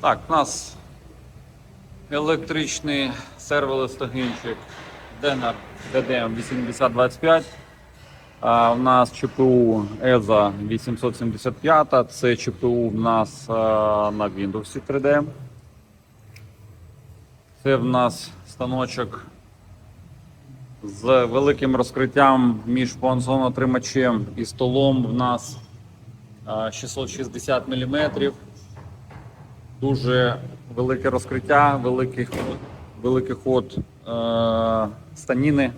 Так, у нас електричний серволистогінчик Denner DDM 8025. А, у нас ЧПУ EZA 875, це ЧПУ в нас на Windows 3D. Це в нас станочок з великим розкриттям між понзон-отримачем і столом. В нас 660 мм. Дуже велике розкриття, великий ход, великий ход е, станіни.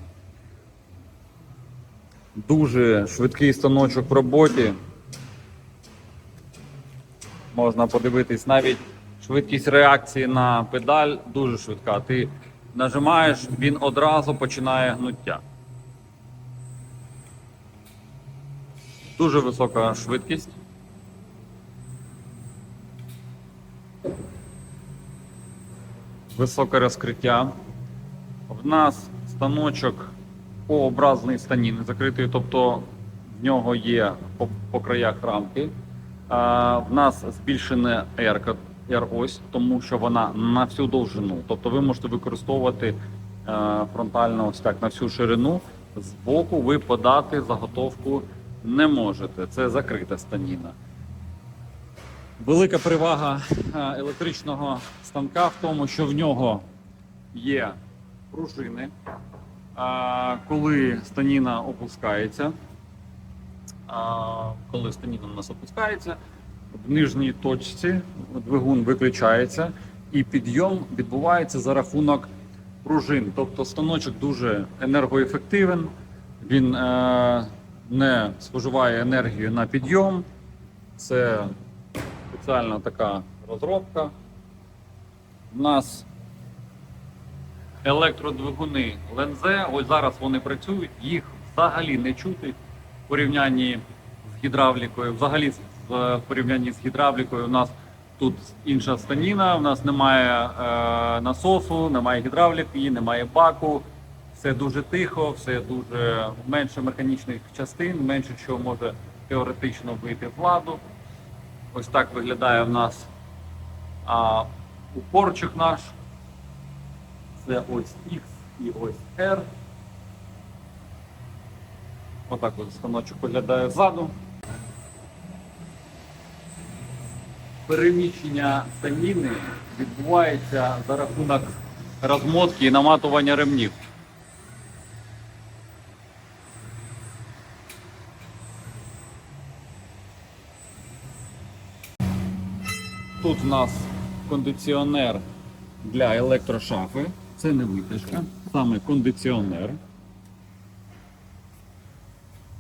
Дуже швидкий станочок в роботі. Можна подивитись, навіть швидкість реакції на педаль дуже швидка. Ти нажимаєш, він одразу починає гнуття. Дуже висока швидкість. Високе розкриття. В нас станочок О-образний станіни закритий, тобто в нього є по, по краях рамки. А, в нас збільшена R, R-ось, тому що вона на всю довжину. Тобто ви можете використовувати е, фронтально ось так на всю ширину. Збоку ви подати заготовку не можете. Це закрита станіна. Велика перевага е, електричного станка в тому, що в нього є пружини. Коли станіна опускається, коли станіна у нас опускається, в нижній точці двигун виключається і підйом відбувається за рахунок пружин. Тобто станочок дуже енергоефективен, він е, не споживає енергію на підйом. Це спеціальна така розробка. У нас електродвигуни Лензе. Ось зараз вони працюють, їх взагалі не чути в порівнянні з гідравлікою. Взагалі в порівнянні з гідравлікою у нас тут інша станіна, у нас немає е, насосу, немає гідравліки, немає баку. Все дуже тихо, все дуже менше механічних частин, менше що може теоретично вийти в ладу. Ось так виглядає в нас а, упорчик наш. Це ось X і ось R. Отак от станочок виглядає ззаду. Переміщення станіни відбувається за рахунок розмотки і наматування ремнів. Тут в нас кондиціонер для електрошафи. Це не витяжка, саме кондиціонер.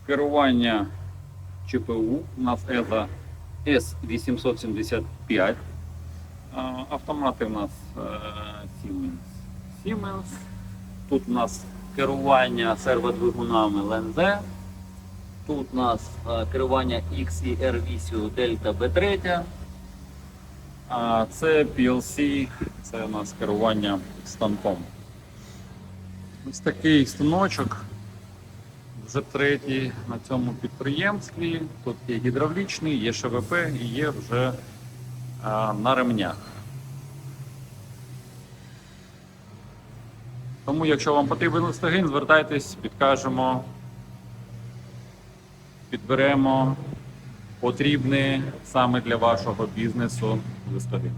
Керування ЧПУ. У нас EZA S875. А, Автомати у нас е, Siemens. Siemens. Тут у нас керування серводвигунами Lenze. Тут у нас е, керування X і R8 Delta B3. А це PLC, це у нас керування станком. Ось такий станочок. Вже третій на цьому підприємстві. Тут є гідравлічний, є ШВП і є вже а, на ремнях. Тому, якщо вам потрібен листогін, звертайтесь, підкажемо, підберемо потрібний саме для вашого бізнесу листогін.